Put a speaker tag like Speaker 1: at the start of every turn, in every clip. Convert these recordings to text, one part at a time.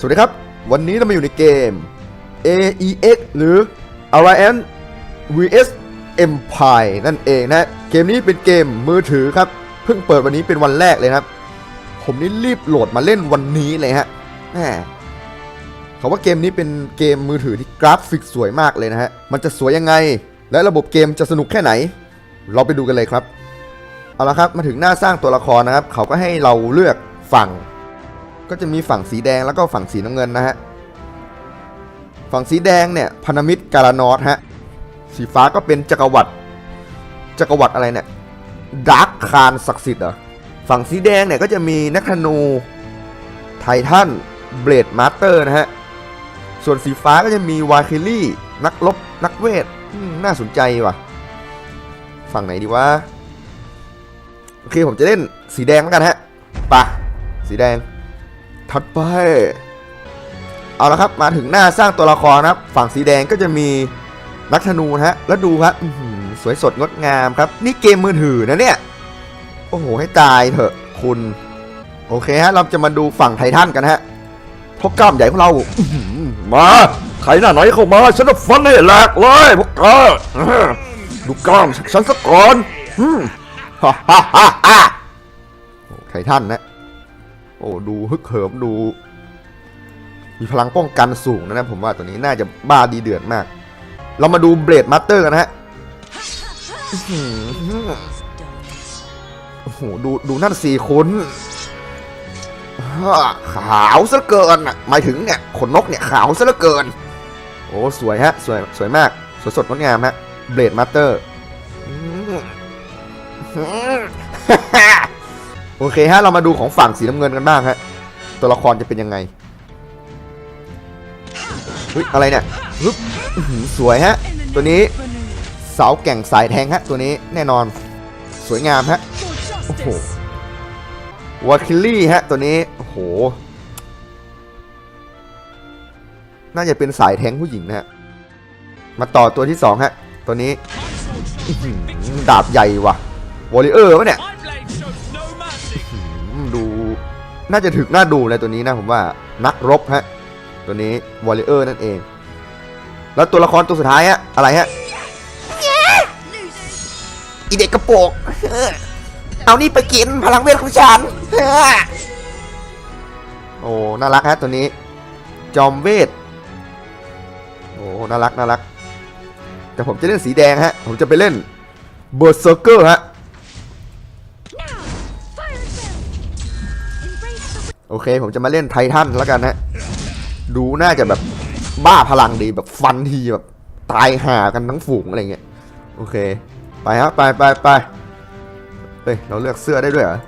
Speaker 1: สวัสดีครับ วันนี้เรามาอยู่ในเกม AEX หรือ Alliance vs Empire นั่นเองนะ เกมนี้เป็นเกมมือถือครับ เพิ่งเปิดวันนี้เป็นวันแรกเลยนะครับ ผมนี่รีบโหลดมาเล่นวันนี้เลยฮะแหมเขาว่าเกมนี้เป็นเกมมือถือที่กราฟิกสวยมากเลยนะฮะ มันจะสวยยังไง และระบบเกมจะสนุกแค่ไหน เราไปดูกันเลยครับ เอาละครับ มาถึงหน้าสร้างตัวละครนะครับ เขาก็ให้เราเลือกฝั่ง ก็จะมีฝั่งสีแดงแล้วก็ฝั่งสีน้ำเงินนะฮะ ฝั่งสีแดงเนี่ยพันมิตรการานอสฮะ สีฟ้าก็เป็นจักรวรรดิจักรวรรดิอะไรเนี่ยดาร์คคานศักดิ์สิทธิ์เหรอ ฝั่งสีแดงเนี่ยก็จะมีนักธนูไททันเบลดมาสเตอร์นะฮะ ส่วนสีฟ้าก็จะมีวาคิลี่นักรบนักเวทน่าสนใจว่ะ ฝั่งไหนดีวะ โอเคผมจะเล่นสีแดงแล้วกันฮะไปะสีแดง ถัดไป เอาละครับมาถึงหน้าสร้างตัวละครนะครับ ฝั่งสีแดงก็จะมีนักธนูฮะ แล้วดูครับสวยสดงดงามครับ นี่เกมมือถือนะเนี่ย โอ้โห ให้ตายเถอะคุณ โอเคฮะ เราจะมาดูฝั่งไททันกันฮะพวกกล้ามใหญ่ของเรา
Speaker 2: มาใครหน้าไหนเข้ามา ฉันจะฟันให้แหลกเลยพวกกอื้อดูกล้ามฉันสักก่อน
Speaker 1: ฮ่าฮ่าฮ่าฮ่าโอ้ไททันนะ โอ้ดูฮึกเหิมดูมีพลังป้องกันสูงนะนะผมว่าตัวนี้น่าจะบ้าดีเดือดมาก เรามาดูเบลดมาสเตอร์กันนะฮะโอ้โหดูดูนั่นสี่คนขาวซะเกินอะหมายถึงเนี่ยขนนกเนี่ยขาวซะเหลือเกิน โอ้สวยฮะสวยสวยมาก สวยสดงดงามฮะเบลดมาสเตอร์ โอเคฮะเรามาดูของฝั่งสีน้ำเงินกันบ้างฮะตัวละครจะเป็นยังไงเฮ้ยอะไรเนี่ยฮึบสวยฮะ ตัวนี้เสาแก่งสายแทงฮะ ตัวนี้แน่นอนสวยงามฮะโอ้โหวาคิลลี่ฮะ ตัวนี้โอ้โหน่าจะเป็นสายแทงผู้หญิงนะฮะมาต่อตัวที่สองฮะ ตัวนี้ดาบใหญ่ว่ะวอลเลเยอร์วะเนี่ย ดู น่าจะถึกน่าดูเลยตัวนี้นะผมว่านักรบฮะตัวนี้วอลเลเยอร์นั่นเอง แล้วตัวละครตัวสุดท้ายฮะอะไรฮะอีเด็กกระโปงเอานี่ไปกินพลังเวทของฉันโอ้น่ารักฮะตัวนี้ จอมเวทโอ้น่ารักน่ารักแต่ผมจะเล่นสีแดงฮะ ผมจะไปเล่นเบอร์เซอร์เกอร์ฮะ โอเค ผมจะมาเล่นไททันแล้วกันนะ ดูน่าจะแบบบ้าพลังดีแบบฟันทีแบบตายห่ากันทั้งฝูงอะไรเงี้ย โอเค ไปฮะ ไปไปไปเฮ้ย เราเลือกเสื้อได้ด้วยเหรอ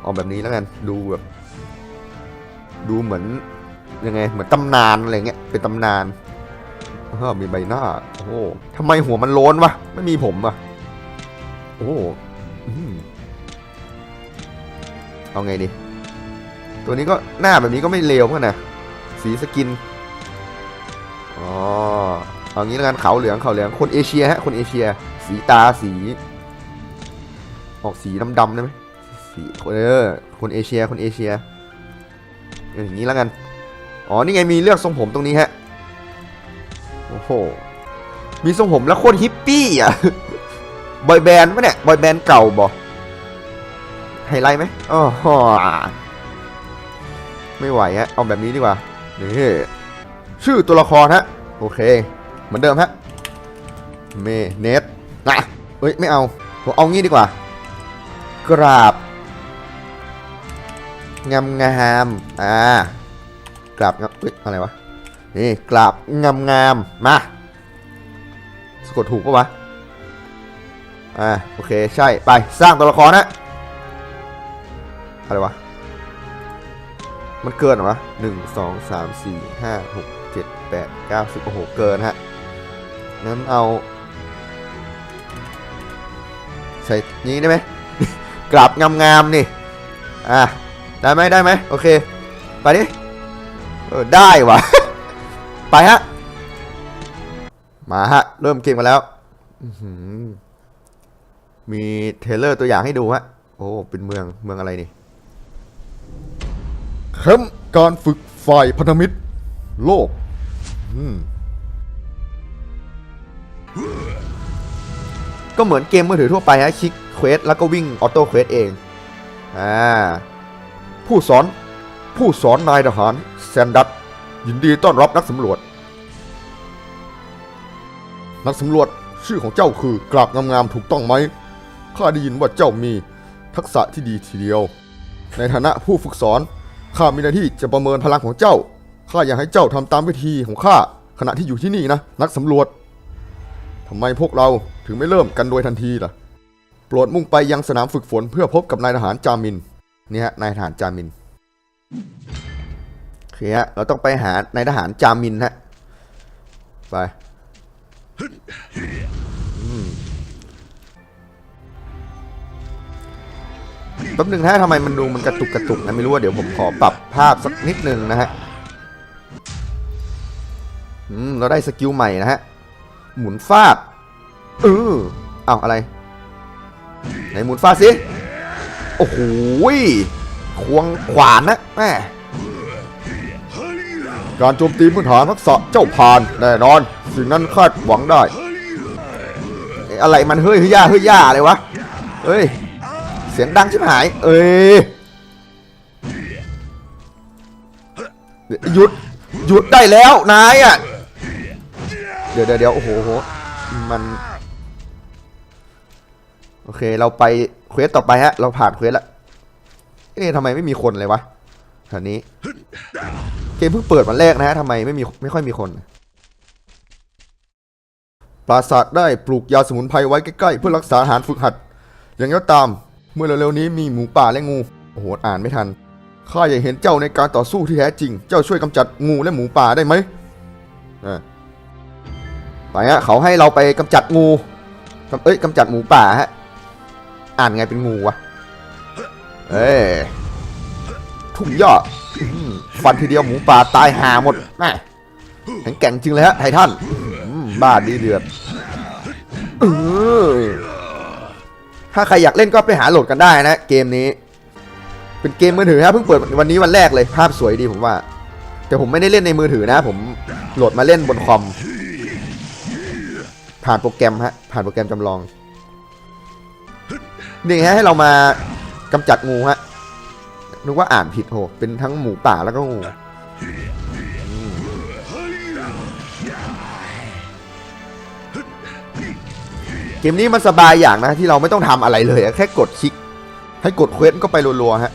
Speaker 1: เอาแบบนี้แล้วกัน ดูแบบ ดูเหมือนยังไง เหมือนตำนานอะไรเงี้ย เป็นตำนานเฮ้อมีใบหน้า โอ้โหทำไมหัวมันโล้นวะ ไม่มีผมอะโอ้โหอืม เอาไงดี ตัวนี้ก็หน้าแบบนี้ก็ไม่เลวเหมือนนะสีสกินอ๋อเอางี้แล้วกันขาวเหลืองขาวเหลืองคนเอเชียฮะคนเอเชีย สีตาสี ออกสีดำๆได้ไหมสีเออคนเอเชียคนเอเชียเอออย่างนี้แล้วกันอ๋อนี่ไงมีเลือกทรงผมตรงนี้ฮะโอ้โหมีทรงผมแล้วโคตรฮิปปี้อะบอยแบนด์ปะเนี่ยบอยแบนด์เก่าบอ ไฮไลท์ไหมอ๋อฮะไม่ไหวฮะ เอาแบบนี้ดีกว่า นี่ ชื่อตัวละครฮะ โอเค เหมือนเดิมฮะ เมเนตนะเอ้ย ไม่เอา ผมเอางี้ดีกว่า กราบ งามงามอ่า กราบงามเฮ้ย อะไรวะ นี่ กราบงามงามมา สะกดถูกปะวะ อ่า โอเค ใช่ ไป สร้างตัวละครฮะ อะไรวะ มันเกินหรอวะหนึ่งสองสามสี่ห้าหกเจ็ดแปดเก้าสิบโอ้โห เกินฮะงั้นเอา ใส่นี้ได้ไหมกราบงามๆนี่ อะ ได้ไหมได้ไหมโอเค ไปดิเออได้วะไปฮะ มาฮะ เริ่มเกมมาแล้วมีเทเลอร์ตัวอย่างให้ดูฮะ โอ้ เป็นเมือง เมืองอะไรนี่ แคมป์การฝึกฝ่ายพันธมิตร โลกก็เหมือนเกมมือถือทั่วไปฮะคลิกเควสแล้วก็วิ่งออโต้เควสเองอ่าผู้สอนผู้สอนนายทหารแซนดัตยินดีต้อนรับนักสำรวจ นักสำรวจชื่อของเจ้าคือกรากงามๆถูกต้องไหมข้าได้ยินว่าเจ้ามีทักษะที่ดีทีเดียว ในฐานะผู้ฝึกสอน ข้ามีหน้าที่จะประเมินพลังของเจ้า ข้าอยากให้เจ้าทำตามวิธีของข้าขณะที่อยู่ที่นี่นะ นักสำรวจทำไมพวกเราถึงไม่เริ่มกันโดยทันทีล่ะ โปรดมุ่งไปยังสนามฝึกฝนเพื่อพบกับนายทหารจามิน นี่ฮะนายทหารจามินโอเคฮะเราต้องไปหานายทหารจามินฮะ ไป แป๊บหนึงนะฮะทำไมมันดูมันกระตุกกระตุกนะไม่รู้ว่าเดี๋ยวผมขอปรับภาพสักนิดหนึ่งนะฮะอืมเราได้สกิลใหม่นะฮะ หมุนฟาดเออเอาอะไร ไหนหมุนฟาดสิ โอ้โหควงขวานนะแม่การโจมตีพื้นฐานทักษะเจ้าพานแน่นอน สิ่งนั้นคาดหวังได้ อะอะไรมันเฮ้ยเฮ้ยย่าเฮ้ยย่าอะไรวะ เฮ้ย เสียงดังชิบหาย เอ้ยหยุดหยุดได้แล้วนายอะ เดี๋ยวเดี๋ยวโอ้โหโหมัน โอเคเราไปเควสต่อไปฮะ เราผ่านเควสละเอ๊ะทำไมไม่มีคนเลยวะแถวนี้ เกมเพิ่งเปิดวันแรกนะฮะทำไมไม่มีไม่ค่อยมีคน ปราสาทได้ปลูกยาสมุนไพรไว้ใกล้ๆ เพื่อรักษาอาหารฝึกหัด อย่างไรก็ตาม เมื่อเร็วๆนี้มีหมูป่าและงู โอ้โห อ่านไม่ทัน ข้าอยากเห็นเจ้าในการต่อสู้ที่แท้จริง เจ้าช่วยกำจัดงูและหมูป่าได้ไหมอะไปฮะเขาให้เราไปกำจัดงู เอ้ยกำจัดหมูป่าฮะ อ่านไงเป็นงูวะ เอ้ยทุ่งยอดอื้อหือฟันทีเดียวหมูป่าตายหาหมดแม่แข็งแกร่งจริงเลยฮะไททันบ้าดีเดือดเออ ถ้าใครอยากเล่นก็ไปหาโหลดกันได้นะ เกมนี้ เป็นเกมมือถือฮะเพิ่งเปิดวันนี้วันแรกเลยภาพสวยดีผมว่า แต่ผมไม่ได้เล่นในมือถือนะ ผมโหลดมาเล่นบนคอม ผ่านโปรแกรมฮะผ่านโปรแกรมจำลองนี่ฮะให้เรามากำจัดงูฮะนึกว่าอ่านผิดโหเป็นทั้งหมูป่าแล้วก็งู กมนี้มันสบายอย่างนะที่เราไม่ต้องทำอะไรเลย แค่กดคลิก ให้กดเควสก็ไปรัวๆฮะ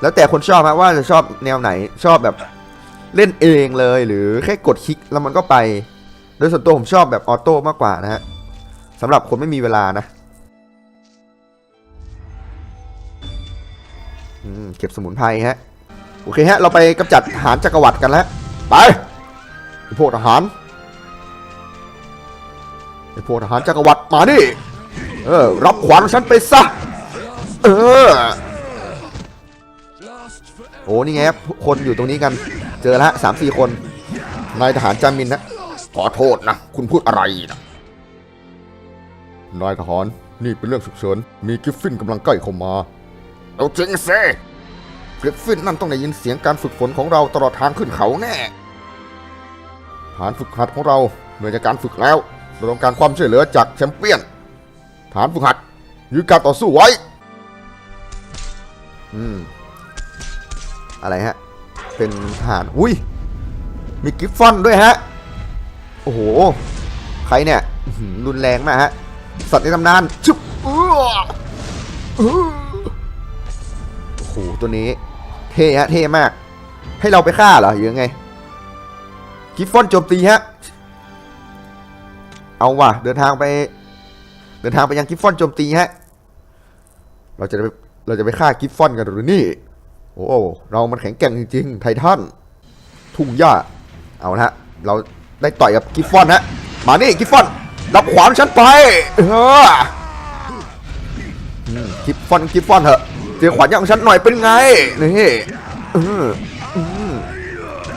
Speaker 1: แล้วแต่คนชอบฮะว่าจะชอบแนวไหนชอบแบบเล่นเองเลยหรือแค่กดคลิกแล้วมันก็ไป โดยส่วนตัวผมชอบแบบออโต้มากกว่านะฮะสำหรับคนไม่มีเวลานะเก็บสมุนไพรฮะ โอเคฮะ เราไปกำจัดทหารจักรวรรดิกันแล้ว ไปพวกทหาร ไอพวกทหารจักรวรรดิมาดิเออรับขวัญฉันไปซะเออโอ้นี่ไงครับคนอยู่ตรงนี้กันเจอแล้วสามสี่คนนายทหารจามินนะขอโทษนะ คุณพูดอะไรนะนายทหารนี่เป็นเรื่องฉุกเฉินมีกิฟฟินกำลังใกล้เข้ามาเอาจริงสิกิฟฟินนั่นต้องได้ยินเสียงการฝึกฝนของเราตลอดทางขึ้นเขาแน่ฐานฝึกหัดของเราเหนื่อยจากการฝึกแล้ว เราต้องการความช่วยเหลือจากแชมเปี้ยน ฐานฝึกหัดยืนการต่อสู้ไว้ อืม อะไรฮะ เป็นทหาร อุ้ย มีกิฟฟอนด้วยฮะ โอ้โห ใครเนี่ย รุนแรงมากฮะ สัตว์ในตำนานชึบเอื้อโอ้โห ตัวนี้ เท่ฮะ เท่มาก ให้เราไปฆ่าเหรอหรือยังไง กิฟฟอนโจมตีฮะ เอาว่ะเดินทางไป เดินทางไปยังกิฟฟอนโจมตีฮะ เราจะไปเราจะไปฆ่ากิฟฟอนกันหรือนี่ โอ้เรามันแข็งแกร่งจริงๆ ไททันทุ่งหญ้าเอาละฮะเราได้ต่อยกับกิฟฟอนฮะมานี่กิฟฟอนรับขวานฉันไปเออกิฟฟอนกิฟฟอนเถอะเจอขวานยางฉันหน่อยเป็นไงนี่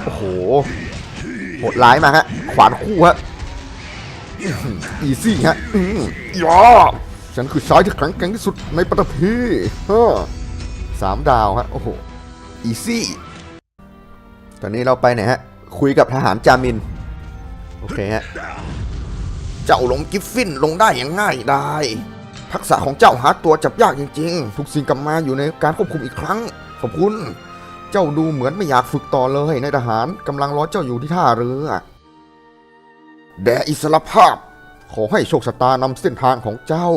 Speaker 1: โอ้โหโหดร้ายมากฮะขวานคู่ฮะ อีซี่ฮะอืมยอฉันคือชายที่แข็งแกร่งที่สุดในปัตตภีเฮ้อสามดาวฮะโอ้โหอีซี่ตอนนี้เราไปไหนฮะ คุยกับทหารจามิน โอเคฮะ เจ้าลงกิฟฟินลงได้อย่างง่ายได้ ทักษะของเจ้าหาตัวจับยากจริงๆ ทุกสิ่งกลับมาอยู่ในการควบคุมอีกครั้ง ขอบคุณ เจ้าดูเหมือนไม่อยากฝึกต่อเลยในทหารกำลังรอเจ้าอยู่ที่ท่าเรือ แด่อิสรภาพ ขอให้โชคชะตานำเส้นทางของเจ้า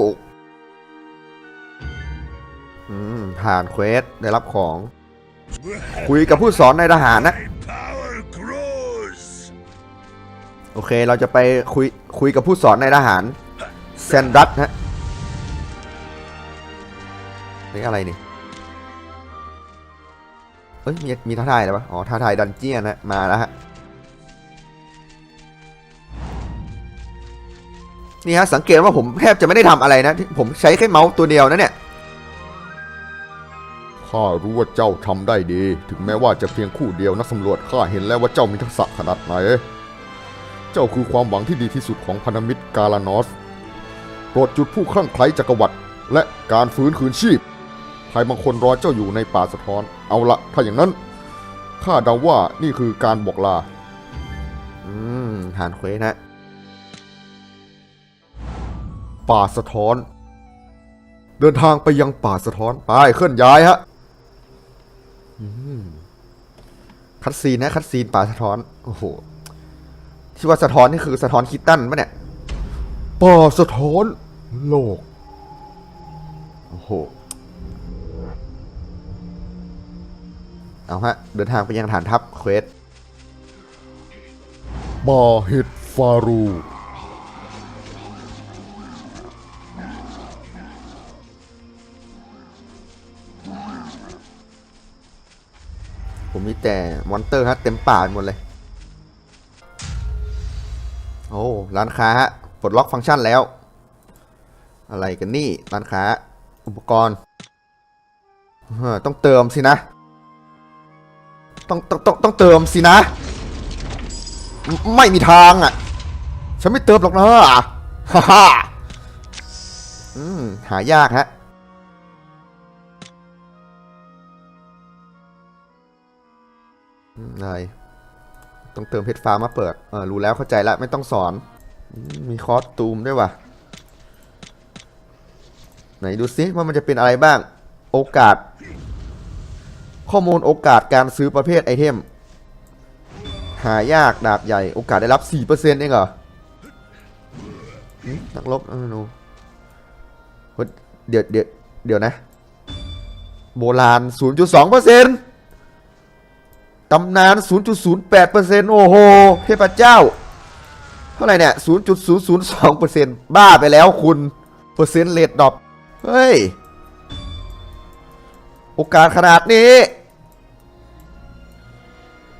Speaker 1: อืม ผ่านเควส ได้รับของ คุยกับผู้สอนในทหารนะ โอเค เราจะไปคุยคุยกับผู้สอนในทหารแซนดัตฮะนี่อะไรนี่เอ้ย มีมีท่าทายอะไรวะ อ๋อท่าทายดันเจียนนะ มาแล้วฮะ นี่ฮะสังเกตว่าผมแทบจะไม่ได้ทำอะไรนะที่ผมใช้แค่เมาส์ตัวเดียวนะเนี่ยข้ารู้ว่าเจ้าทำได้ดี ถึงแม้ว่าจะเพียงคู่เดียวนักสำรวจข้าเห็นแล้วว่าเจ้ามีทักษะขนาดไหน เจ้าคือความหวังที่ดีที่สุดของพันธมิตรกาลานอสโปรดจุดผู้คลั่งไคล้จักรวรรดิและการฟื้นคืนชีพภายบางคนรอเจ้าอยู่ในป่าสะท้อน เอาละถ้าอย่างนั้นข้าเดาว่านี่คือการบอกลา อืมหานเควสนะ ป่าสะท้อน เดินทางไปยังป่าสะท้อนไปเคลื่อนย้ายฮะคัดซีนนะคัดซีนป่าสะท้อนโอ้โหที่ว่าสะท้อนนี่คือสะท้อนคิตตันปะเนี่ยป่าสะท้อนโลกโอ้โหเอาฮะเดินทางไปยังฐานทัพเควสบาเฮดฟารู มมีแต่มอนเตอร์ฮะเต็มป่าหมดเลย โอ้ร้านค้าฮะปลดล็อกฟังก์ชันแล้ว อะไรกันนี่ร้านค้า อุปกรณ์ต้องเติมสินะ ต้องต้องต้องต้องเติมสินะ ไม่มีทางอะ ฉันไม่เติมหรอกนะฮ่าฮ่าหายากฮะ อืมอะไรต้องเติมเพชรฟ้ามาเปิดเออรู้แล้วเข้าใจแล้วไม่ต้องสอน มีคอสตูมด้วยว่ะ ไหนดูซิว่ามันจะเป็นอะไรบ้าง โอกาส ข้อมูลโอกาสการซื้อประเภทไอเทม หายากดาบใหญ่ โอกาสได้รับ 4%เองเหรอนักลบเออนเฮ้ยเดี๋ยวเดี๋ยวเดี๋ยวนะ โบราณ 0.2%ตำนาน 0.08%โอ้โหเทพเจ้า เท่าไหร่เนี่ย 0.002%บ้าไปแล้วคุณ เปอร์เซ็นต์เลทดรอปเฮ้ย โอกาสขนาดนี้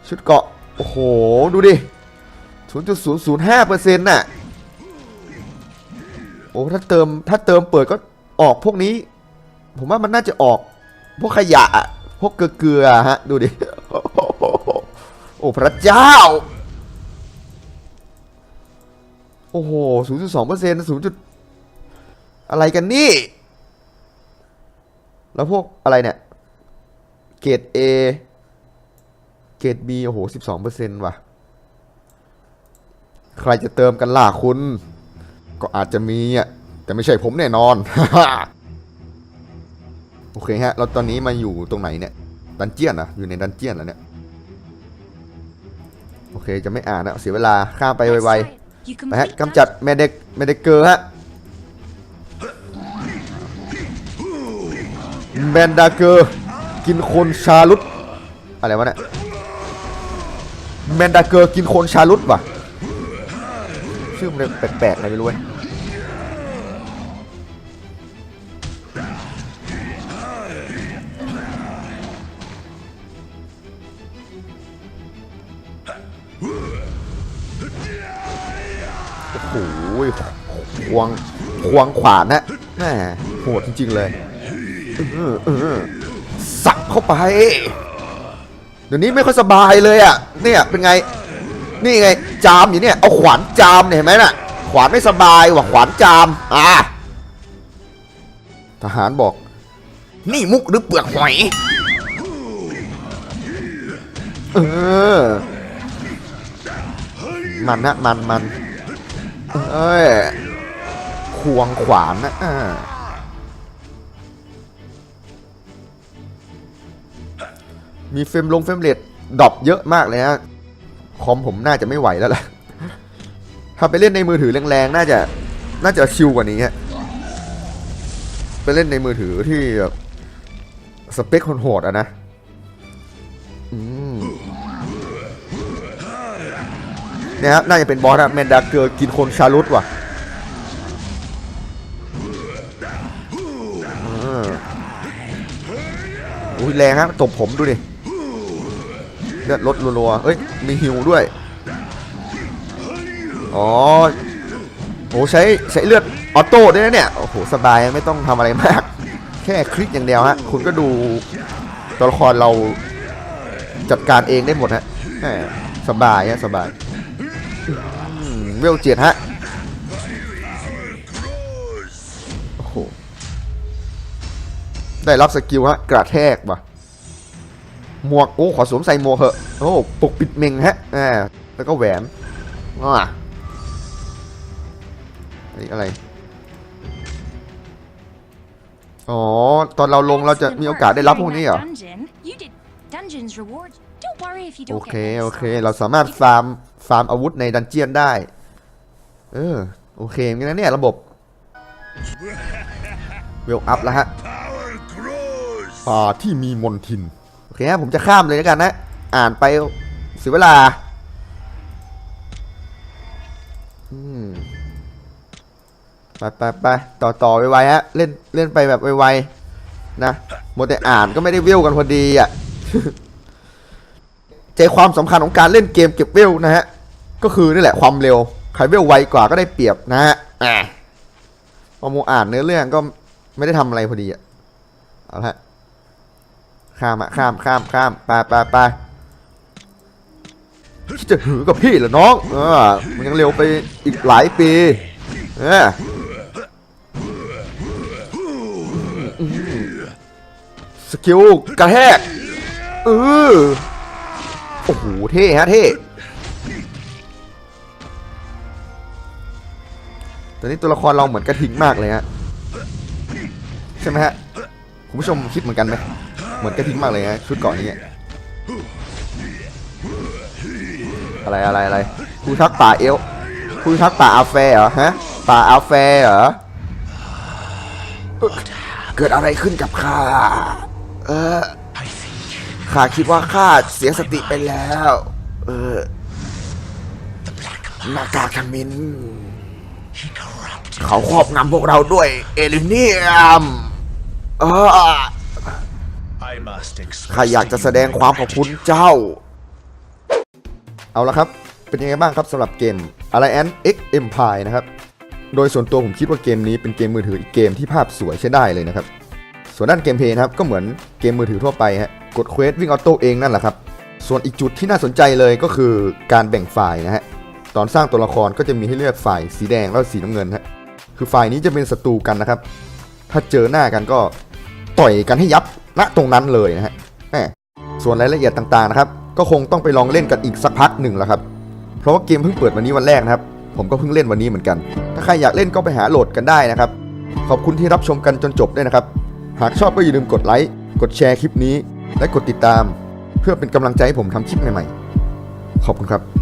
Speaker 1: ชุดเกาะ โอ้โห ดูดิ 0.005%น่ะ โอ้ ถ้าเติม ถ้าเติมเปิดก็ออกพวกนี้ ผมว่ามันน่าจะออก พวกขยะ พวกเกลือฮะ ดูดิ โอ้พระเจ้า โอ้โห0.2% 0. อะไรกันนี่ แล้วพวกอะไรเนี่ย เกรด A เกรด B โอ้โห12%ว่ะ ใครจะเติมกันล่ะคุณ ก็อาจจะมีอะ แต่ไม่ใช่ผมแน่นอน โอเคฮะ เราตอนนี้มาอยู่ตรงไหนเนี่ย ดันเจียนอะอยู่ในดันเจียนแล้วเนี่ย โอเคจะไม่อ่านนะเสียเวลาข้ามไปไวๆไปฮะกำจัดเมเดกเมเดกเกอร์ฮะแมนดาเกอร์กินคนชาลุตอะไรวะเนี่ยแมนดาเกอร์กินคนชาลุตว่ะชื่อมันแปลกๆอะไรไม่รู้เว้ย โอ้โหควงควงขวานนะแม่โหดจริงๆเลยสับเข้าไป เดี๋ยวนี้ไม่ค่อยสบายเลยอะ เนี่ยเป็นไง นี่ไงจามอยู่เนี่ย เอาขวานจามเนี่ยเห็นไหมน่ะ ขวานไม่สบายว่ะขวานจาม อะทหารบอก นี่มุกหรือเปลือกหอย เออ มันนะมันมันเอ้ยควงขวานนะอ่ามีเฟมลงเฟมเรทดรอปเยอะมากเลยฮะคอมผมน่าจะไม่ไหวแล้วล่ะ ถ้าไปเล่นในมือถือแรงๆ น่าจะน่าจะชิลกว่านี้ฮะไปเล่นในมือถือที่สเปคโหดๆอะนะ นี่ครับน่าจะเป็นบอสอะแมนดาเกอร์กินคนชาลุตว่ะอุ้ยแรงครับตบผมดูดิเลือดลดรัวๆเอ้ยมีฮิวด้วย อ๋อโหใช้ใช้เลือดออโต้ด้วยนะเนี่ย โอ้โห สบายไม่ต้องทำอะไรมาก แค่คลิกอย่างเดียวฮะ คุณก็ดูตัวละครเราจัดการเองได้หมดฮะสบายฮะ สบาย เวลเจ็ดฮะ โอ้โห ได้รับสกิลฮะ กระแทกว่ะ หมวก โอ้ ขอสวมใส่หมวกเหอะ โอ้ปกปิดเมงฮะอ่าแล้วก็แหวนอ่านี่อะไร อ๋อ ตอนเราลงเราจะมีโอกาสได้รับพวกนี้เหรอ
Speaker 3: You did dungeons rewards. Don't worry if you
Speaker 1: โอ
Speaker 3: don't
Speaker 1: เค
Speaker 3: get
Speaker 1: โอ
Speaker 3: this
Speaker 1: เค
Speaker 3: time.
Speaker 1: เราสามารถฟาร์ม ฟาร์มอาวุธในดันเจียนได้ เออ โอเคงั้นนะเนี่ยระบบเวลอัพแล้วฮะ
Speaker 4: Power grows.
Speaker 1: ป่าที่มีมนทิน โอเคฮะผมจะข้ามเลยแล้วกันนะ อ่านไปเสียเวลาอืมไปไปไปต่อต่อไวๆฮะ เล่นเล่นไปแบบไวๆนะหมดแต่อ่านก็ไม่ได้เวลกันพอดีอะใจความสำคัญของการเล่นเกมเก็บเวลนะฮะ ก็คือนี่แหละความเร็ว ใครเวลไวกว่าก็ได้เปรียบนะฮะอะพอโมอ่านเนื้อเรื่องก็ไม่ได้ทำอะไรพอดีอะเอาละข้ามอะข้ามข้ามข้ามไปไปไปจะหือกับพี่เหรอน้องเออมันยังเร็วไปอีกหลายปีเออสกิลกระแทกเออโอ้โหเท่ฮะเท่ ตอนนี้ตัวละครเราเหมือนกระทิงมากเลยฮะใช่ไหมฮะคุณผู้ชมคิดเหมือนกันไหมเหมือนกระทิงมากเลยฮะชุดเกาะนี้อะไรอะไรอะไรผู้ทักป่าเอลผู้ทักป่าอาแฟเหรอฮะป่าอาแฟเหรอเกิดอะไรขึ้นกับข้าเออข้าคิดว่าข้าเสียสติไปแล้ว เออหน้ากากขมิน เขาครอบงำพวกเราด้วยเอลิเนียมข้าอยากจะแสดงความขอบคุณเจ้า เอาละครับ เป็นยังไงบ้างครับสำหรับเกม Alliance X Empire นะครับ โดยส่วนตัวผมคิดว่าเกมนี้เป็นเกมมือถืออีกเกมที่ภาพสวยใช้ได้เลยนะครับ ส่วนด้านเกมเพลย์นะครับก็เหมือนเกมมือถือทั่วไปฮะ กดเควสวิ่งออโต้เองนั่นแหละครับ ส่วนอีกจุดที่น่าสนใจเลยก็คือการแบ่งฝ่ายนะฮะ ตอนสร้างตัวละครก็จะมีให้เลือกฝ่ายสีแดงแล้วสีน้ำเงินฮะคือฝ่ายนี้จะเป็นศัตรูกันนะครับ ถ้าเจอหน้ากันก็ต่อยกันให้ยับณตรงนั้นเลยนะฮะส่วนรายละเอียดต่างๆนะครับ ก็คงต้องไปลองเล่นกันอีกสักพักหนึ่งแล้วครับ เพราะว่าเกมเพิ่งเปิดวันนี้วันแรกนะครับ ผมก็เพิ่งเล่นวันนี้เหมือนกัน ถ้าใครอยากเล่นก็ไปหาโหลดกันได้นะครับ ขอบคุณที่รับชมกันจนจบด้วยนะครับ หากชอบก็อย่าลืมกดไลค์ กดแชร์คลิปนี้ และกดติดตาม เพื่อเป็นกำลังใจให้ผมทำคลิปใหม่ๆ ขอบคุณครับ